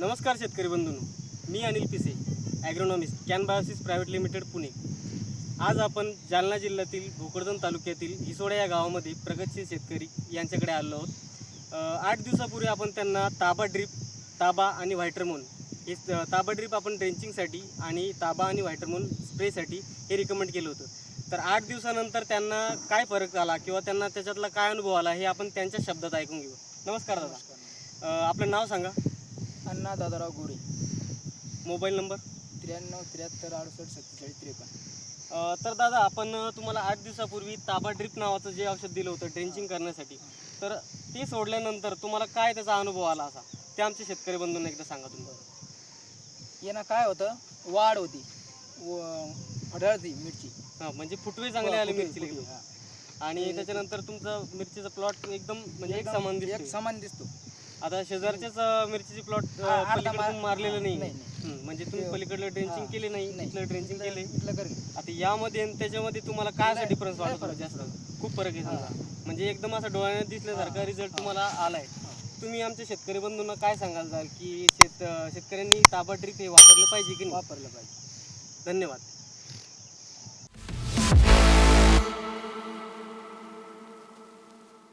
नमस्कार शेतकरी बंधूंनो. मी Anil Pise agronomist Kan Biosys private limited Pune. आज आपण जालना जिल्ह्यातील भोकरदन तालुक्यातील हिसोडा या गावामध्ये प्रगतशील शेतकरी यांच्याकडे आलो आहोत. आठ दिवसापूर्वी आपण त्यांना ताबा ड्रीप ताबा आणि व्हायटरमोन हे ताबा ड्रीप आपण ड्रेंचिंगसाठी आणि ताबा आणि व्हायटरमोन स्प्रेसाठी हे रिकमेंड केलं होतं. तर आठ दिवसानंतर त्यांना काय फरक आला किंवा त्यांना त्याच्यातला काय अनुभव आला हे आपण त्यांच्या शब्दात ऐकून घेऊ. नमस्कार दादा. आपलं नाव सांगा. अण्णा दादाराव गोरे. Mobile number? त्र्याण्णव त्र्याहत्तर अडुसष्ट सत्तेचाळीस त्रेपन्न. अ, तर दादा आपण अ, तुम्हाला आठ दिवसापूर्वी ताबा ड्रिप नावाचं जे औषध दिलं होतं ड्रेंचिंग करण्यासाठी. तर ते सोडल्यानंतर तुम्हाला काय त्याचा अनुभव आला असा? ते आमचे शेतकरी बंधूंना एकदा सांगा तुम्ही. यानं काय होतं वाढ होती. व फडळती मिरची. हां म्हणजे फुटवे चांगले आले फुटवे- मिरची फुटवे, हा. आणि त्याच्यानंतर तुमचं मिरचीचा प्लॉट एकदम म्हणजे एक समान एक समान दिसतो. आता शेजारच्याच मिरचीची प्लॉट मारलेलं नाही. म्हणजे तुम्ही पलीकडलं ड्रेंचिंग. केले नाही. इथलं ड्रेंचिंग केले. इथलं आता यामध्ये आणि त्याच्यामध्ये तुम्हाला काय असा डिफरन्स वाटतो जास्त? खूप फरक आहे समजा. म्हणजे एकदम असा डोळ्याने दिसल्यासारखा रिझल्ट तुम्हाला आलाय. तुम्ही आमच्या शेतकरी बंधूंना काय सांगाल जाल की शेत शेतकऱ्यांनी ताबा ड्रीप हे वापरलं पाहिजे की नाही? वापरलं पाहिजे. धन्यवाद.